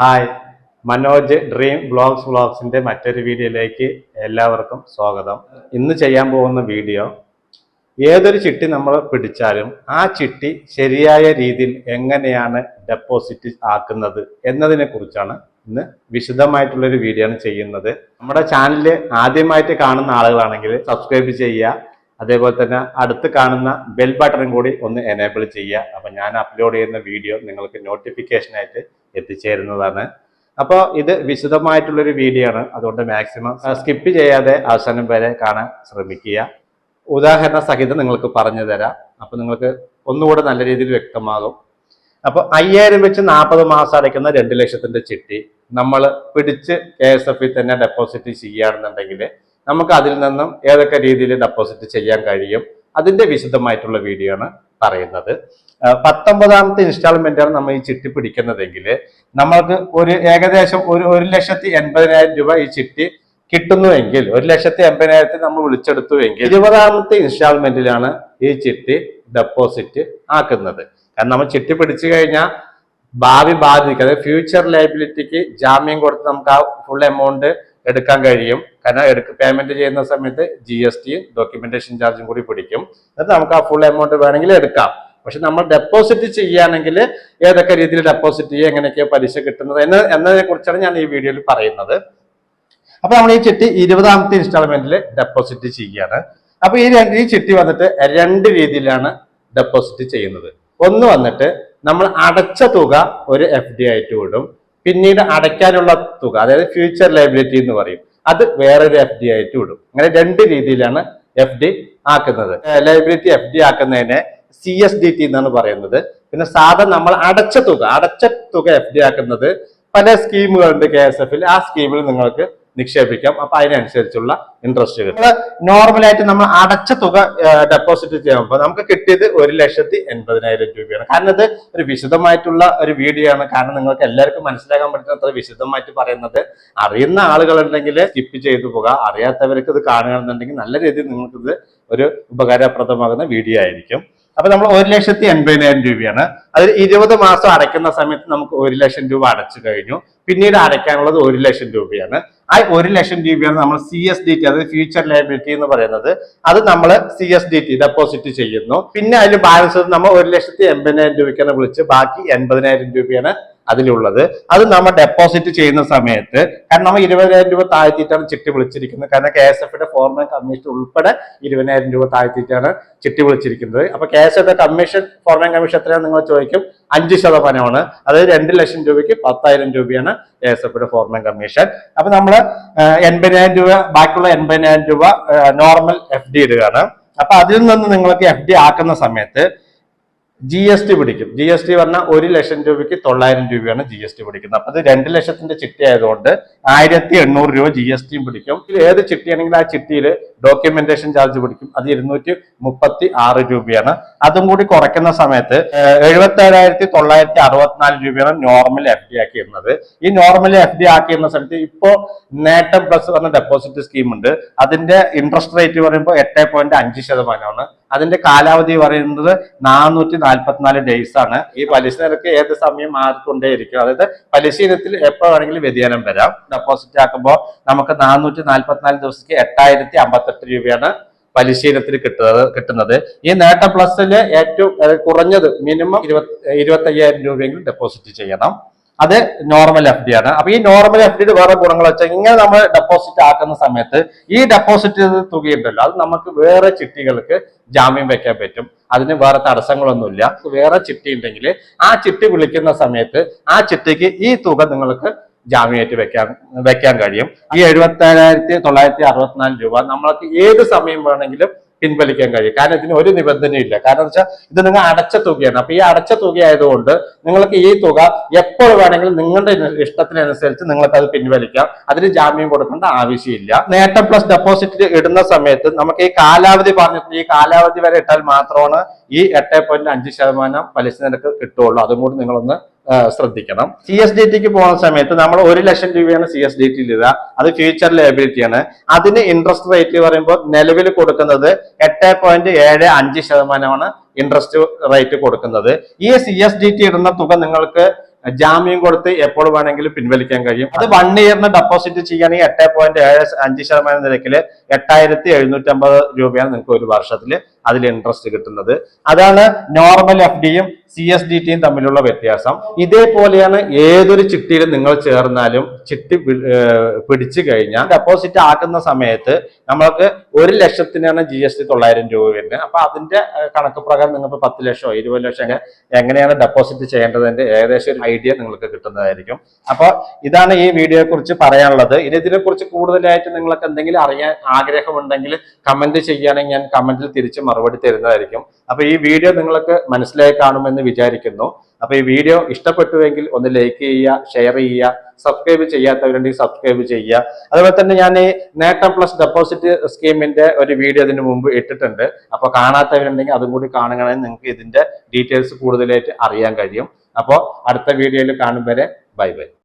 Hi Manoj dream blogs വ്ളോഗ്സിന്റെ മറ്റൊരു വീഡിയോയിലേക്ക് എല്ലാവർക്കും സ്വാഗതം. ഇന്ന് ചെയ്യാൻ പോകുന്ന വീഡിയോ ഏതൊരു ചിട്ടി നമ്മൾ പിടിച്ചാലും ആ ചിട്ടി ശരിയായ രീതിയിൽ എങ്ങനെയാണ് ഡെപ്പോസിറ്റ് ആക്കുന്നത് എന്നതിനെ കുറിച്ചാണ് ഇന്ന് വിശദമായിട്ടുള്ളൊരു വീഡിയോ ആണ് ചെയ്യുന്നത്. നമ്മുടെ ചാനൽ ആദ്യമായിട്ട് കാണുന്ന ആളുകളാണെങ്കിൽ സബ്സ്ക്രൈബ് ചെയ്യുക അതേപോലെ തന്നെ അടുത്ത് കാണുന്ന ബെൽ ബട്ടണും കൂടി ഒന്ന് എനേബിൾ ചെയ്യുക. അപ്പം ഞാൻ അപ്ലോഡ് ചെയ്യുന്ന വീഡിയോ നിങ്ങൾക്ക് നോട്ടിഫിക്കേഷനായിട്ട് എത്തിച്ചേരുന്നതാണ്. അപ്പോൾ ഇത് വിശദമായിട്ടുള്ളൊരു വീഡിയോ ആണ്. അതുകൊണ്ട് മാക്സിമം സ്കിപ്പ് ചെയ്യാതെ അവസാനം വരെ കാണാൻ ശ്രമിക്കുക. ഉദാഹരണ സഹിതം നിങ്ങൾക്ക് പറഞ്ഞു തരാം. അപ്പോൾ നിങ്ങൾക്ക് ഒന്നുകൂടെ നല്ല രീതിയിൽ വ്യക്തമാകും. അപ്പോൾ അയ്യായിരം വെച്ച് നാൽപ്പത് മാസം അടയ്ക്കുന്ന രണ്ട് ലക്ഷത്തിന്റെ ചിട്ടി. നമ്മൾ പിടിച്ച് കെ എസ് തന്നെ ഡെപ്പോസിറ്റ് ചെയ്യുകയാണെന്നുണ്ടെങ്കിൽ നമുക്ക് അതിൽ നിന്നും ഏതൊക്കെ രീതിയിൽ ഡെപ്പോസിറ്റ് ചെയ്യാൻ കഴിയും അതിന്റെ വിശദമായിട്ടുള്ള വീഡിയോ ആണ് പറയുന്നത്. പത്തൊമ്പതാമത്തെ ഇൻസ്റ്റാൾമെന്റ് ആണ് നമ്മൾ ഈ ചിട്ടി പിടിക്കുന്നതെങ്കിൽ നമ്മൾക്ക് ഒരു ഏകദേശം ഒരു ഒരു ലക്ഷത്തി എൺപതിനായിരം രൂപ ഈ ചിട്ടി കിട്ടുന്നുവെങ്കിൽ ഒരു ലക്ഷത്തി എൺപതിനായിരത്തി നമ്മൾ വിളിച്ചെടുത്തുവെങ്കിൽ ഇരുപതാമത്തെ ഇൻസ്റ്റാൾമെന്റിലാണ് ഈ ചിട്ടി ഡെപ്പോസിറ്റ് ആക്കുന്നത്. കാരണം നമ്മൾ ചിട്ടി പിടിച്ചു കഴിഞ്ഞാൽ ഭാവി ബാധിക്കുക അതായത് ഫ്യൂച്ചർ ലയബിലിറ്റിക്ക് ജാമ്യം കൊടുത്ത് നമുക്ക് ആ ഫുൾ എമൗണ്ട് എടുക്കാൻ കഴിയും. കാരണം എടുക്ക പേയ്മെന്റ് ചെയ്യുന്ന സമയത്ത് ജി എസ് ടിയും ഡോക്യുമെന്റേഷൻ ചാർജും കൂടി പിടിക്കും. എന്നിട്ട് നമുക്ക് ആ ഫുൾ എമൗണ്ട് വേണമെങ്കിൽ എടുക്കാം. പക്ഷെ നമ്മൾ ഡെപ്പോസിറ്റ് ചെയ്യുകയാണെങ്കിൽ ഏതൊക്കെ രീതിയിൽ ഡെപ്പോസിറ്റ് ചെയ്യുക എങ്ങനെയൊക്കെയാണ് പലിശ കിട്ടുന്നത് എന്ന എന്നതിനെ കുറിച്ചാണ് ഞാൻ ഈ വീഡിയോയിൽ പറയുന്നത്. അപ്പൊ നമ്മൾ ഈ ചിട്ടി ഇരുപതാമത്തെ ഇൻസ്റ്റാൾമെന്റിൽ ഡെപ്പോസിറ്റ് ചെയ്യുകയാണ് അപ്പൊ ഈ ഈ ചിട്ടി വന്നിട്ട് രണ്ട് രീതിയിലാണ് ഡെപ്പോസിറ്റ് ചെയ്യുന്നത്. ഒന്ന് വന്നിട്ട് നമ്മൾ അടച്ച തുക ഒരു എഫ് ഡി ആയിട്ട് വിടും. പിന്നീട് അടയ്ക്കാനുള്ള തുക അതായത് ഫ്യൂച്ചർ ലൈബിലിറ്റി എന്ന് പറയും. അത് വേറൊരു എഫ് ഡി ആയിട്ട് വിടും. അങ്ങനെ രണ്ട് രീതിയിലാണ് എഫ് ഡി ആക്കുന്നത്. ലൈബിലിറ്റി എഫ് ഡി ആക്കുന്നതിനെ സി എസ് ഡി ടി എന്നാണ് പറയുന്നത്. പിന്നെ സാധാരണ നമ്മൾ അടച്ച തുക അടച്ച തുക എഫ് ഡി ആക്കുന്നത് പല സ്കീമുകളുണ്ട് കെ എസ് എഫിൽ ആ സ്കീമിൽ നിങ്ങൾക്ക് നിക്ഷേപിക്കാം. അപ്പൊ അതിനനുസരിച്ചുള്ള ഇൻട്രസ്റ്റ് കിട്ടും. നോർമലായിട്ട് നമ്മൾ അടച്ച തുക ഡെപ്പോസിറ്റ് ചെയ്യുമ്പോൾ നമുക്ക് കിട്ടിയത് ഒരു ലക്ഷത്തി എൺപതിനായിരം രൂപയാണ്. കാരണം ഇത് ഒരു വിശദമായിട്ടുള്ള ഒരു വീഡിയോ ആണ്. കാരണം നിങ്ങൾക്ക് എല്ലാവർക്കും മനസ്സിലാക്കാൻ പറ്റുന്നത്ര വിശദമായിട്ട് പറയുന്നത് അറിയുന്ന ആളുകളുണ്ടെങ്കിൽ സ്കിപ്പ് ചെയ്തു പോകുക അറിയാത്തവർക്ക് ഇത് കാണുകയാണെന്നുണ്ടെങ്കിൽ നല്ല രീതിയിൽ നിങ്ങൾക്ക് ഇത് ഒരു ഉപകാരപ്രദമാകുന്ന വീഡിയോ ആയിരിക്കും. അപ്പൊ നമ്മൾ ഒരു ലക്ഷത്തി എൺപതിനായിരം രൂപയാണ്. അതിൽ ഇരുപത് മാസം അടയ്ക്കുന്ന സമയത്ത് നമുക്ക് ഒരു ലക്ഷം രൂപ അടച്ചു കഴിഞ്ഞു. പിന്നീട് അടയ്ക്കാനുള്ളത് ഒരു ലക്ഷം രൂപയാണ്. ആ ഒരു ലക്ഷം രൂപയാണ് നമ്മൾ സി എസ് ഡി ടി അതായത് ഫ്യൂച്ചർ ലയബിലിറ്റി എന്ന് പറയുന്നത്. അത് നമ്മൾ C S D T deposit ചെയ്യുന്നു. പിന്നെ അതിൽ ബാലൻസ് നമ്മൾ ഒരു ലക്ഷത്തി എൺപതിനായിരം രൂപയ്ക്കാണ് വിളിച്ച് ബാക്കി എൺപതിനായിരം രൂപയാണ് അതിലുള്ളത്. അത് നമ്മൾ ഡെപ്പോസിറ്റ് ചെയ്യുന്ന സമയത്ത് കാരണം നമ്മൾ ഇരുപതിനായിരം രൂപ താഴ്ത്തിയിട്ടാണ് ചിട്ടി വിളിച്ചിരിക്കുന്നത്. കാരണം കെ എസ് എഫിന്റെ ഫോർമൽ കമ്മീഷൻ ഉൾപ്പെടെ ഇരുപതിനായിരം രൂപ താഴ്ത്തിയിട്ടാണ് ചിട്ടി വിളിച്ചിരിക്കുന്നത്. അപ്പൊ കെ എസ് എഫിന്റെ കമ്മീഷൻ ഫോർമൽ കമ്മീഷൻ എത്രയാണെന്ന് നിങ്ങൾ ചോദിക്കും? അഞ്ച് ശതമാനമാണ്. അതായത് രണ്ട് ലക്ഷം രൂപയ്ക്ക് പത്തായിരം രൂപയാണ് കെ എസ് എഫിന്റെ ഫോർമൽ കമ്മീഷൻ അപ്പൊ നമ്മൾ എൺപതിനായിരം രൂപ ബാക്കിയുള്ള എൺപതിനായിരം രൂപ നോർമൽ എഫ് ഡി ഇടുകയാണ്. അപ്പൊ അതിൽ നിന്ന് നിങ്ങൾക്ക് എഫ് ഡി ആക്കുന്ന സമയത്ത് ജി എസ് ടി പിടിക്കും. ജി എസ് ടി പറഞ്ഞാൽ ഒരു ലക്ഷം രൂപയ്ക്ക് തൊള്ളായിരം രൂപയാണ് ജി എസ് ടി പിടിക്കുന്നത്. അപ്പൊ അത് രണ്ട് ലക്ഷത്തിന്റെ ചിട്ടി ആയതുകൊണ്ട് ആയിരത്തി എണ്ണൂറ് രൂപ ജി എസ് ടിയും പിടിക്കും. ഏത് ചിട്ടിയാണെങ്കിൽ ആ ചിട്ടിയിൽ ഡോക്യുമെന്റേഷൻ ചാർജ് പിടിക്കും. അത് ഇരുന്നൂറ്റി മുപ്പത്തി ആറ് രൂപയാണ്. അതും കൂടി കുറയ്ക്കുന്ന സമയത്ത് എഴുപത്തി ഏഴായിരത്തി തൊള്ളായിരത്തി അറുപത്തിനാല് രൂപയാണ് നോർമൽ എഫ് ഡി ആക്കിയിരുന്നത് ഈ നോർമൽ എഫ് ഡി ആക്കിയിരുന്ന സമയത്ത് ഇപ്പോ നേട്ടം പ്ലസ് പറഞ്ഞ ഡെപ്പോസിറ്റ് സ്കീം ഉണ്ട്. അതിന്റെ ഇൻട്രസ്റ്റ് റേറ്റ് പറയുമ്പോൾ എട്ട് പോയിന്റ് അഞ്ച് ശതമാനമാണ്. അതിന്റെ കാലാവധി പറയുന്നത് നാനൂറ്റി നാൽപ്പത്തിനാല് ഡേയ്സ് ആണ്. ഈ പലിശ നിരക്ക് ഏത് സമയം മാറിക്കൊണ്ടേയിരിക്കും? അതായത് പലിശ ഇനത്തിൽ എപ്പോ വേണമെങ്കിലും വ്യതിയാനം വരാം. ഡെപ്പോസിറ്റ് ആക്കുമ്പോൾ നമുക്ക് നാനൂറ്റി നാൽപ്പത്തിനാല് ദിവസത്തേക്ക് എട്ടായിരത്തി അമ്പത്തെട്ട് രൂപയാണ് പലിശ ഇനത്തിൽ കിട്ടുന്നത് കിട്ടുന്നത്. ഈ നേട്ട പ്ലസ്സിൽ ഏറ്റവും കുറഞ്ഞത് മിനിമം ഇരുപത്തി ഇരുപത്തയ്യായിരം രൂപയെങ്കിലും ഡെപ്പോസിറ്റ് ചെയ്യണം. അത് നോർമൽ എഫ് ഡി ആണ്. അപ്പൊ ഈ നോർമൽ എഫ് ഡിയുടെ വേറെ ഗുണങ്ങൾ വെച്ചാൽ ഇങ്ങനെ നമ്മൾ ഡെപ്പോസിറ്റ് ആക്കുന്ന സമയത്ത് ഈ ഡെപ്പോസിറ്റ് തുകയുണ്ടല്ലോ അത് നമുക്ക് വേറെ ചിട്ടികൾക്ക് ജാമ്യം വെക്കാൻ പറ്റും. അതിന് വേറെ തടസ്സങ്ങളൊന്നുമില്ല. വേറെ ചിട്ടി ഉണ്ടെങ്കിൽ ആ ചിട്ടി വിളിക്കുന്ന സമയത്ത് ആ ചിട്ടിക്ക് ഈ തുക നിങ്ങൾക്ക് ജാമ്യമായിട്ട് വെക്കാൻ വെക്കാൻ കഴിയും. ഈ എഴുപത്തി ഏഴായിരത്തി തൊള്ളായിരത്തി അറുപത്തിനാല് രൂപ നമ്മൾക്ക് ഏത് സമയം വേണമെങ്കിലും പിൻവലിക്കാൻ കഴിയും. കാരണം ഇതിന് ഒരു നിബന്ധനയില്ല കാരണം വെച്ചാൽ ഇത് നിങ്ങൾ അടച്ച തുകയാണ്. അപ്പൊ ഈ അടച്ച തുക ആയതുകൊണ്ട് നിങ്ങൾക്ക് ഈ തുക എപ്പോൾ വേണമെങ്കിലും നിങ്ങളുടെ ഇഷ്ടത്തിനനുസരിച്ച് നിങ്ങൾക്ക് അത് പിൻവലിക്കാം. അതിന് ജാമ്യം കൊടുക്കേണ്ട ആവശ്യമില്ല. നേട്ടം പ്ലസ് ഡെപ്പോസിറ്റ് ഇടുന്ന സമയത്ത് നമുക്ക് ഈ കാലാവധി പറഞ്ഞിട്ടുണ്ട്. ഈ കാലാവധി വരെ ഇട്ടാൽ മാത്രമാണ് ഈ എട്ട് പോയിന്റ് അഞ്ച് ശതമാനം പലിശ നിരക്ക് കിട്ടുള്ളൂ അതും കൂടി നിങ്ങളൊന്ന് ശ്രദ്ധിക്കണം. സി എസ് ഡി ടിക്ക് പോകുന്ന സമയത്ത് നമ്മൾ ഒരു ലക്ഷം രൂപയാണ് സി എസ് ഡി ടി ഇടുക. അത് ഫ്യൂച്ചർ ലയബിലിറ്റി ആണ്. അതിന് ഇൻട്രസ്റ്റ് റേറ്റ് പറയുമ്പോൾ നിലവിൽ കൊടുക്കുന്നത് എട്ട് പോയിന്റ് ഏഴ് അഞ്ച് ശതമാനമാണ് ഇൻട്രസ്റ്റ് റേറ്റ് കൊടുക്കുന്നത്. ഈ സി എസ് ഡി ടി ഇടുന്ന തുക നിങ്ങൾക്ക് ജാമ്യം കൊടുത്ത് എപ്പോൾ വേണമെങ്കിലും പിൻവലിക്കാൻ കഴിയും. അത് വൺ ഇയറിന് ഡെപ്പോസിറ്റ് ചെയ്യുകയാണെങ്കിൽ എട്ട് പോയിന്റ് ഏഴ് അഞ്ച് ശതമാനം നിരക്കിൽ എട്ടായിരത്തി എഴുന്നൂറ്റി അമ്പത് രൂപയാണ് നിങ്ങൾക്ക് ഒരു വർഷത്തിൽ അതിൽ ഇൻട്രസ്റ്റ് കിട്ടുന്നത്. അതാണ് നോർമൽ എഫ് ഡിയും സി എസ് ഡി ടിയും തമ്മിലുള്ള വ്യത്യാസം. ഇതേപോലെയാണ് ഏതൊരു ചിട്ടിയിലും നിങ്ങൾ ചേർന്നാലും ചിട്ടി പിടിച്ചു കഴിഞ്ഞാൽ ഡെപ്പോസിറ്റ് ആക്കുന്ന സമയത്ത് നമ്മൾക്ക് ഒരു ലക്ഷത്തിനാണ് ജി എസ് ടി തൊള്ളായിരം രൂപ വരുന്നത്. അപ്പൊ അതിന്റെ കണക്ക് പ്രകാരം നിങ്ങൾക്ക് പത്ത് ലക്ഷമോ ഇരുപത് ലക്ഷം എങ്ങനെയാണ് ഡെപ്പോസിറ്റ് ചെയ്യേണ്ടതിന്റെ ഏകദേശം ഒരു ഐഡിയ നിങ്ങൾക്ക് കിട്ടുന്നതായിരിക്കും. അപ്പോൾ ഇതാണ് ഈ വീഡിയോയെ കുറിച്ച് പറയാനുള്ളത്. ഇനി ഇതിനെ കുറിച്ച് കൂടുതലായിട്ട് നിങ്ങൾക്ക് എന്തെങ്കിലും അറിയാൻ ആഗ്രഹമുണ്ടെങ്കിൽ കമന്റ് ചെയ്യുകയാണെങ്കിൽ ഞാൻ കമന്റിൽ തിരിച്ച് മറുപടി തരുന്നതായിരിക്കും. അപ്പൊ ഈ വീഡിയോ നിങ്ങൾക്ക് മനസ്സിലായി കാണുമെന്ന് വിചാരിക്കുന്നു. അപ്പൊ ഈ വീഡിയോ ഇഷ്ടപ്പെട്ടുവെങ്കിൽ ഒന്ന് ലൈക്ക് ചെയ്യുക ഷെയർ ചെയ്യുക സബ്സ്ക്രൈബ് ചെയ്യാത്തവരുണ്ടെങ്കിൽ സബ്സ്ക്രൈബ് ചെയ്യുക. അതുപോലെ തന്നെ ഞാൻ ഈ നേട്ടം പ്ലസ് ഡെപ്പോസിറ്റ് സ്കീമിന്റെ ഒരു വീഡിയോ ഇതിന് മുമ്പ് ഇട്ടിട്ടുണ്ട്. അപ്പൊ കാണാത്തവരുണ്ടെങ്കിൽ അതും കൂടി കാണുകയാണെങ്കിൽ നിങ്ങൾക്ക് ഇതിന്റെ ഡീറ്റെയിൽസ് കൂടുതലായിട്ട് അറിയാൻ കഴിയും. അപ്പോൾ അടുത്ത വീഡിയോയിൽ കാണും വരെ. Bye bye.